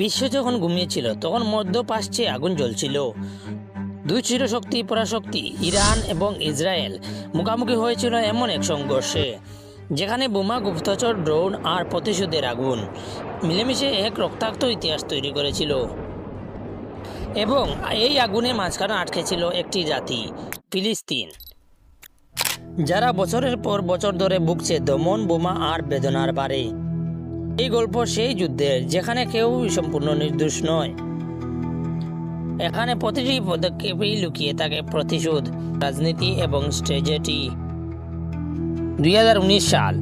বিশ্ব যখন ঘুমিয়েছিল, তখন মধ্যপ্রাচ্যে আগুন জ্বলছিল। দুই চিরশক্তি, পরাশক্তি, ইরান এবং ইসরায়েল মুখোমুখি হয়েছিল এমন এক সংঘর্ষে, যেখানে বোমা, গুপ্তচর, ড্রোন আর প্রতিশোধের আগুন মিলেমিশে এক রক্তাক্ত ইতিহাস তৈরি করেছিল। এবং এই আগুনের মাঝখানে আটকে ছিল একটি জাতি, ফিলিস্তিন, যারা বছরের পর বছর ধরে ভুগছে দমন, বোমা আর বেদনার বারে এই গল্প সেই যুদ্ধের, যেখানে কেউ সম্পূর্ণ নির্দোষ নয়। এখানে প্রতিটি পদক্ষেপেই লুকিয়ে থাকে প্রতিশোধ, রাজনীতি এবং স্ট্র্যাটেজি। দুই হাজার উনিশ সাল,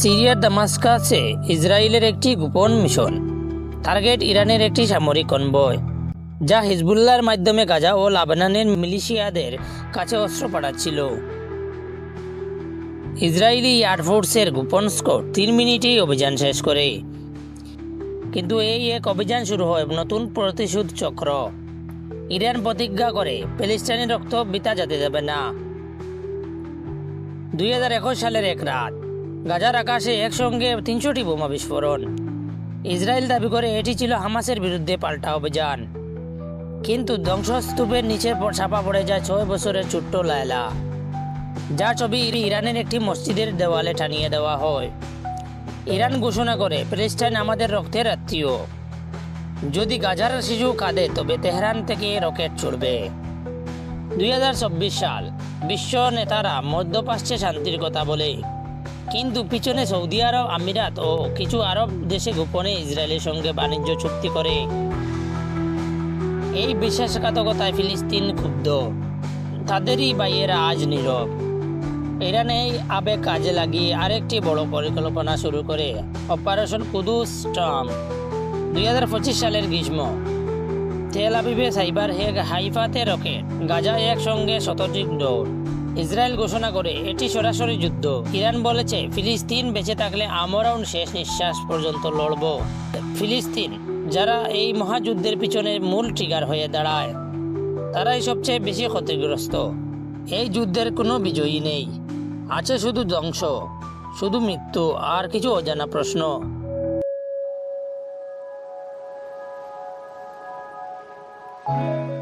সিরিয়ার দামাস্কাসে ইসরায়েলের একটি গোপন মিশন, টার্গেট ইরানের একটি সামরিক কনভয়, যা হিজবুল্লাহর মাধ্যমে গাজা ও লাবানানের মিলিশিয়াদের কাছে অস্ত্র পাঠাচ্ছিল। ইসরায়েলি এয়ারফোর্সের গোপন স্কোর তিন মিনিটেই অভিযান শেষ করে। কিন্তু এই এক অভিযান শুরু হয় নতুন প্রতিশোধ চক্র। ইরান প্রতিজ্ঞা করে প্যালেস্টাইনের রক্ত বিতা যেতে দেবে না। দুই হাজার একুশ সালের এক রাত, গাজার আকাশে একসঙ্গে তিনশোটি বোমা বিস্ফোরণ। ইসরায়েল দাবি করে এটি ছিল হামাসের বিরুদ্ধে পাল্টা অভিযান। কিন্তু ধ্বংসস্তূপের নিচে ছাপা পড়ে যায় ছয় বছরের ছোট্ট লায়লা। যা ছবি ইরানের একটি মসজিদের দেওয়ালে টানিয়ে দেওয়া হয়। ইরান ঘোষণা করে প্যালেস্টাইন আমাদের রক্তের আত্মীয়। যদি গাজার শিশু কাঁদে, তবে তেহরান থেকে রকেট ছুড়বে। দুই সাল, বিশ্ব নেতারা মধ্যপ্রাচ্যে শান্তির কথা বলে। কিন্তু পিছনে সৌদি আরব, আমিরাত ও কিছু আরব দেশে গোপনে ইসরায়েলের সঙ্গে বাণিজ্য চুক্তি করে। এই বিশ্বাসঘাতকতায় ফিলিস্তিন ক্ষুব্ধ। তাদেরই বাইয়েরা আজ নীরব। ইরান এই আবেগ কাজে লাগিয়ে আরেকটি বড় পরিকল্পনা শুরু করে। অপারেশন কুদুস ট্রাম্প দুই সালের গ্রীষ্ম। তেল আবিবে সাইবার হেগ হাইফাতে রকেট গাজা একসঙ্গে শতাধিক দৌড় ইসরায়েল ঘোষণা করে এটি সরাসরি যুদ্ধ। ইরান বলেছে, ফিলিস্তিন বেঁচে থাকলে আমরাও শেষ নিঃশ্বাস পর্যন্ত লড়ব। ফিলিস্তিন, যারা এই মহাযুদ্ধের পিছনে মূল ট্রিগার হয়ে দাঁড়ায়, তারাই সবচেয়ে বেশি ক্ষতিগ্রস্ত। এই যুদ্ধের কোনো বিজয়ী নেই। আছে শুধু ধ্বংস শুধু মৃত্যু আর কিছু অজানা প্রশ্ন। Thank